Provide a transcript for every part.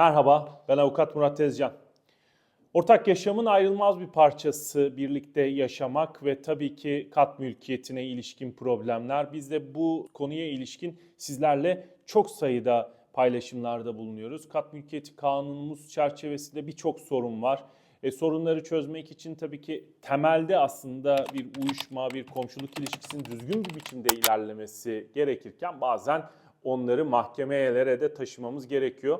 Merhaba, ben avukat Murat Tezcan. Ortak yaşamın ayrılmaz bir parçası birlikte yaşamak ve tabii ki kat mülkiyetine ilişkin problemler. Biz de bu konuya ilişkin sizlerle çok sayıda paylaşımlarda bulunuyoruz. Kat mülkiyeti kanunumuz çerçevesinde birçok sorun var. E, sorunları çözmek için tabii ki temelde aslında bir uyuşma, bir komşuluk ilişkisinin düzgün bir biçimde ilerlemesi gerekirken bazen onları mahkemelere de taşımamız gerekiyor.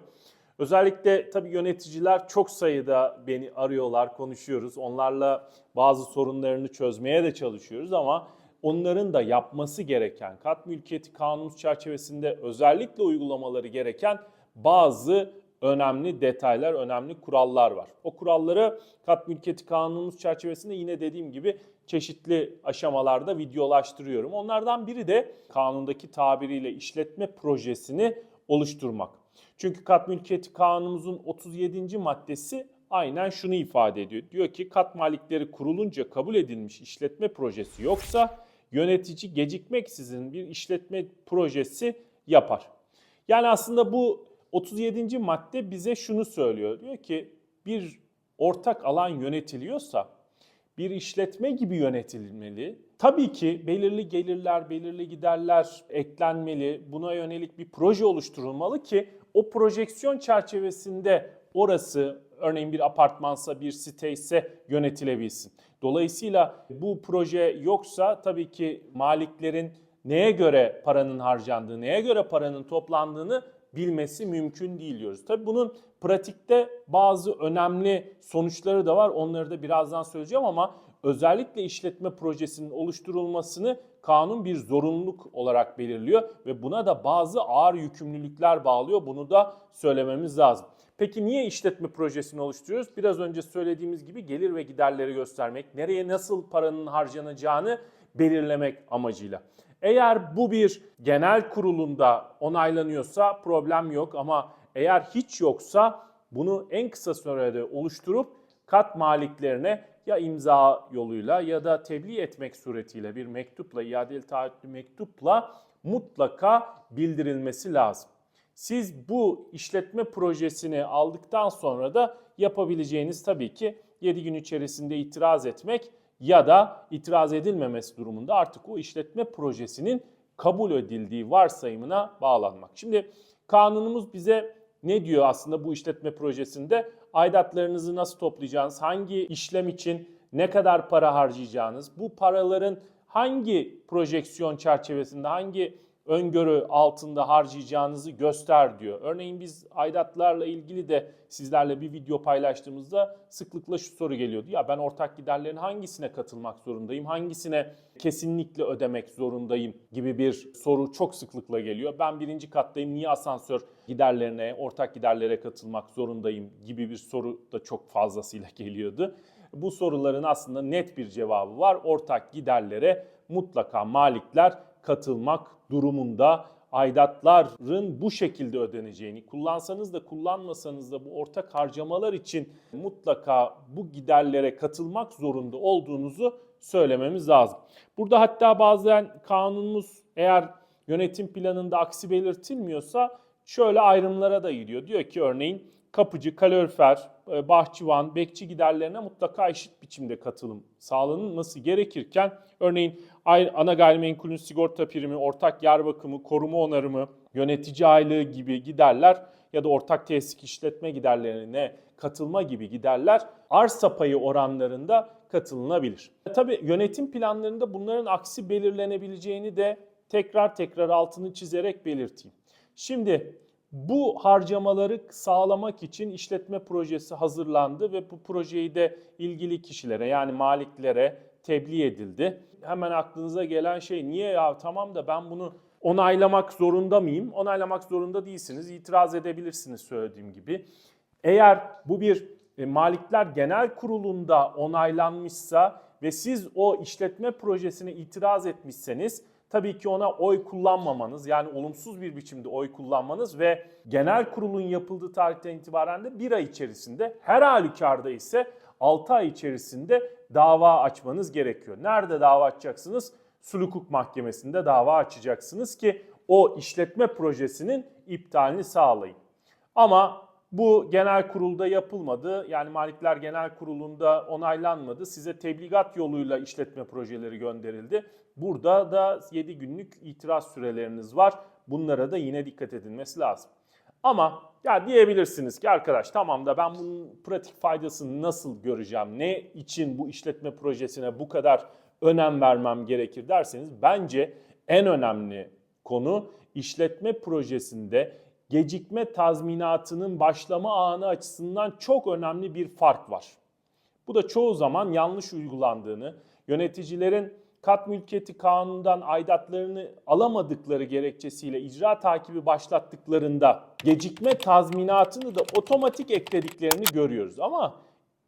Özellikle tabii yöneticiler çok sayıda beni arıyorlar, konuşuyoruz. Onlarla bazı sorunlarını çözmeye de çalışıyoruz ama onların da yapması gereken, kat mülkiyeti kanunumuz çerçevesinde özellikle uygulamaları gereken bazı önemli detaylar, önemli kurallar var. O kuralları kat mülkiyeti kanunumuz çerçevesinde yine dediğim gibi çeşitli aşamalarda videolaştırıyorum. Onlardan biri de kanundaki tabiriyle işletme projesini oluşturmak. Çünkü kat mülkiyeti kanunumuzun 37. maddesi aynen şunu ifade ediyor. Diyor ki kat malikleri kurulunca kabul edilmiş işletme projesi yoksa yönetici gecikmeksizin bir işletme projesi yapar. Yani aslında bu 37. madde bize şunu söylüyor. Diyor ki bir ortak alan yönetiliyorsa bir işletme gibi yönetilmeli. Tabii ki belirli gelirler, belirli giderler eklenmeli. Buna yönelik bir proje oluşturulmalı ki o projeksiyon çerçevesinde orası örneğin bir apartmansa, bir site ise yönetilebilsin. Dolayısıyla bu proje yoksa tabii ki maliklerin neye göre paranın harcandığı, neye göre paranın toplandığını bilmesi mümkün değil diyoruz. Tabii bunun pratikte bazı önemli sonuçları da var. Onları da birazdan söyleyeceğim ama özellikle işletme projesinin oluşturulmasını kanun bir zorunluluk olarak belirliyor ve buna da bazı ağır yükümlülükler bağlıyor. Bunu da söylememiz lazım. Peki niye işletme projesini oluşturuyoruz? Biraz önce söylediğimiz gibi gelir ve giderleri göstermek, nereye nasıl paranın harcanacağını belirlemek amacıyla. Eğer bu bir genel kurulunda onaylanıyorsa problem yok ama eğer hiç yoksa bunu en kısa sürede oluşturup kat maliklerine ya imza yoluyla ya da tebliğ etmek suretiyle bir mektupla, iadeli taahhütlü mektupla mutlaka bildirilmesi lazım. Siz bu işletme projesini aldıktan sonra da yapabileceğiniz tabii ki 7 gün içerisinde itiraz etmek ya da itiraz edilmemesi durumunda artık o işletme projesinin kabul edildiği varsayımına bağlanmak. Şimdi kanunumuz bize ne diyor aslında bu işletme projesinde? Aidatlarınızı nasıl toplayacağınız, hangi işlem için ne kadar para harcayacağınız, bu paraların hangi projeksiyon çerçevesinde, hangi öngörü altında harcayacağınızı göster diyor. Örneğin biz aidatlarla ilgili de sizlerle bir video paylaştığımızda sıklıkla şu soru geliyordu. Ya ben ortak giderlerin hangisine katılmak zorundayım, hangisine kesinlikle ödemek zorundayım gibi bir soru çok sıklıkla geliyor. Ben birinci kattayım, niye asansör giderlerine, ortak giderlere katılmak zorundayım gibi bir soru da çok fazlasıyla geliyordu. Bu soruların aslında net bir cevabı var. Ortak giderlere mutlaka malikler katılmak durumunda aidatların bu şekilde ödeneceğini, kullansanız da kullanmasanız da bu ortak harcamalar için mutlaka bu giderlere katılmak zorunda olduğunuzu söylememiz lazım. Burada hatta bazen kanunumuz eğer yönetim planında aksi belirtilmiyorsa şöyle ayrımlara da gidiyor. Diyor ki örneğin kapıcı, kalorifer, e, bahçıvan, bekçi giderlerine mutlaka eşit biçimde katılım sağlanılması gerekirken örneğin ana gayrimenkulün sigorta primi, ortak yer bakımı, koruma onarımı, yönetici aylığı gibi giderler ya da ortak tesis işletme giderlerine katılma gibi giderler arsa payı oranlarında katılınabilir. Tabii yönetim planlarında bunların aksi belirlenebileceğini de tekrar tekrar altını çizerek belirteyim. Şimdi bu harcamaları sağlamak için işletme projesi hazırlandı ve bu projeyi de ilgili kişilere yani maliklere tebliğ edildi. Hemen aklınıza gelen şey niye ya tamam da ben bunu onaylamak zorunda mıyım? Onaylamak zorunda değilsiniz. İtiraz edebilirsiniz söylediğim gibi. Eğer bu bir e, Malikler Genel Kurulu'nda onaylanmışsa ve siz o işletme projesine itiraz etmişseniz tabii ki ona oy kullanmamanız yani olumsuz bir biçimde oy kullanmanız ve genel kurulun yapıldığı tarihten itibaren de bir ay içerisinde her halükarda ise 6 ay içerisinde dava açmanız gerekiyor. Nerede dava açacaksınız? Sulh Hukuk Mahkemesi'nde dava açacaksınız ki o işletme projesinin iptalini sağlayın. Ama bu genel kurulda yapılmadı. Yani Malikler Genel Kurulu'nda onaylanmadı. Size tebligat yoluyla işletme projeleri gönderildi. Burada da 7 günlük itiraz süreleriniz var. Bunlara da yine dikkat edilmesi lazım. Ama ya diyebilirsiniz ki arkadaş tamam da ben bunun pratik faydasını nasıl göreceğim? Ne için bu işletme projesine bu kadar önem vermem gerekir derseniz bence en önemli konu işletme projesinde gecikme tazminatının başlama anı açısından çok önemli bir fark var. Bu da çoğu zaman yanlış uygulandığını, yöneticilerin kat mülkiyeti kanunundan aidatlarını alamadıkları gerekçesiyle icra takibi başlattıklarında gecikme tazminatını da otomatik eklediklerini görüyoruz. Ama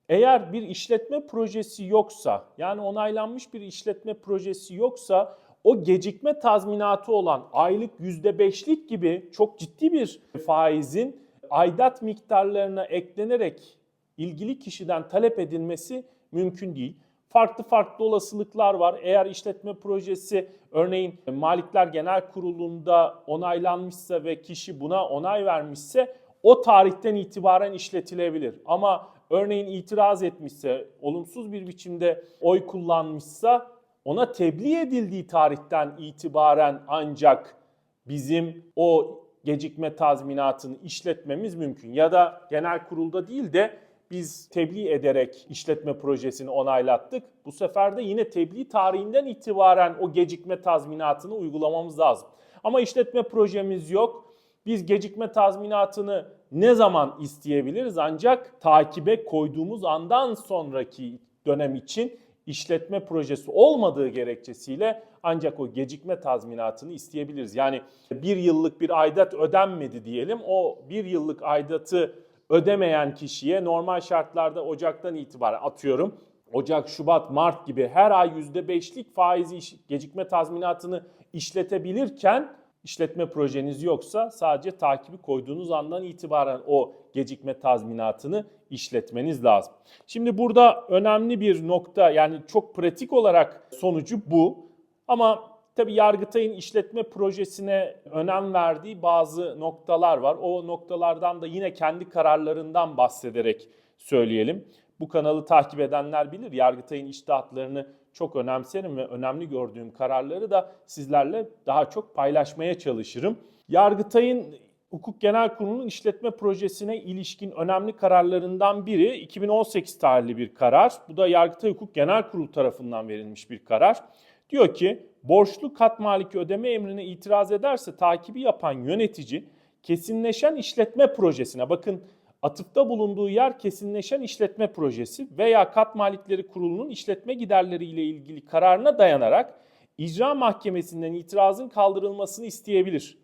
eğer bir işletme projesi yoksa, yani onaylanmış bir işletme projesi yoksa o gecikme tazminatı olan aylık %5'lik gibi çok ciddi bir faizin aidat miktarlarına eklenerek ilgili kişiden talep edilmesi mümkün değil. Farklı farklı olasılıklar var. Eğer işletme projesi örneğin Malikler Genel Kurulu'nda onaylanmışsa ve kişi buna onay vermişse o tarihten itibaren işletilebilir. Ama örneğin itiraz etmişse, olumsuz bir biçimde oy kullanmışsa ona tebliğ edildiği tarihten itibaren ancak bizim o gecikme tazminatını işletmemiz mümkün. Ya da genel kurulda değil de biz tebliğ ederek işletme projesini onaylattık. Bu sefer de yine tebliğ tarihinden itibaren o gecikme tazminatını uygulamamız lazım. Ama işletme projemiz yok. Biz gecikme tazminatını ne zaman isteyebiliriz? Ancak takibe koyduğumuz andan sonraki dönem için işletme projesi olmadığı gerekçesiyle ancak o gecikme tazminatını isteyebiliriz. Yani bir yıllık bir aidat ödenmedi diyelim. O bir yıllık aidatı ödemeyen kişiye normal şartlarda Ocak'tan itibaren atıyorum. Ocak, Şubat, Mart gibi her ay %5'lik faizi gecikme tazminatını işletebilirken işletme projeniz yoksa sadece takibi koyduğunuz andan itibaren o gecikme tazminatını işletmeniz lazım. Şimdi burada önemli bir nokta yani çok pratik olarak sonucu bu. Ama tabii Yargıtay'ın işletme projesine önem verdiği bazı noktalar var. O noktalardan da yine kendi kararlarından bahsederek söyleyelim. Bu kanalı takip edenler bilir. Yargıtay'ın iştahatlarını çok önemserim ve önemli gördüğüm kararları da sizlerle daha çok paylaşmaya çalışırım. Yargıtay'ın Hukuk Genel Kurulu'nun işletme projesine ilişkin önemli kararlarından biri 2018 tarihli bir karar. Bu da Yargıtay Hukuk Genel Kurulu tarafından verilmiş bir karar. Diyor ki borçlu kat maliki ödeme emrine itiraz ederse takibi yapan yönetici kesinleşen işletme projesine bakın atıfta bulunduğu yer kesinleşen işletme projesi veya kat malikleri kurulunun işletme giderleriyle ilgili kararına dayanarak icra mahkemesinden itirazın kaldırılmasını isteyebilir.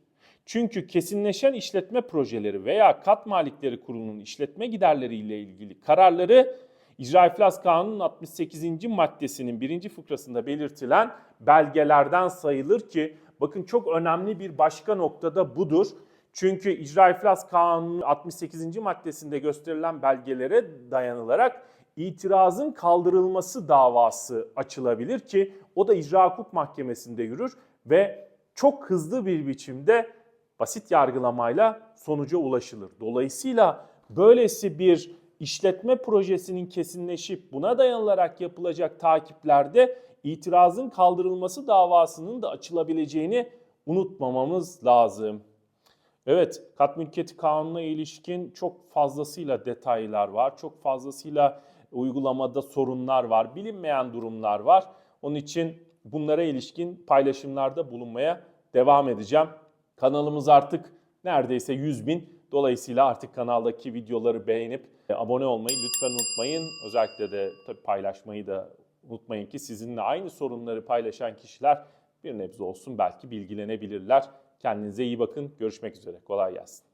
Çünkü kesinleşen işletme projeleri veya kat malikleri kurulunun işletme giderleriyle ilgili kararları İcra İflas Kanunu'nun 68. maddesinin birinci fıkrasında belirtilen belgelerden sayılır ki bakın çok önemli bir başka noktada budur. Çünkü İcra İflas Kanunu'nun 68. maddesinde gösterilen belgelere dayanılarak itirazın kaldırılması davası açılabilir ki o da İcra Hukuk Mahkemesi'nde yürür ve çok hızlı bir biçimde basit yargılamayla sonuca ulaşılır. Dolayısıyla böylesi bir işletme projesinin kesinleşip buna dayanılarak yapılacak takiplerde itirazın kaldırılması davasının da açılabileceğini unutmamamız lazım. Evet, kat mülkiyeti kanununa ilişkin çok fazlasıyla detaylar var. Çok fazlasıyla uygulamada sorunlar var. Bilinmeyen durumlar var. Onun için bunlara ilişkin paylaşımlarda bulunmaya devam edeceğim. Kanalımız artık neredeyse 100 bin. Dolayısıyla artık kanaldaki videoları beğenip e, abone olmayı lütfen unutmayın. Özellikle de tabii paylaşmayı da unutmayın ki sizinle aynı sorunları paylaşan kişiler bir nebze olsun belki bilgilenebilirler. Kendinize iyi bakın. Görüşmek üzere. Kolay gelsin.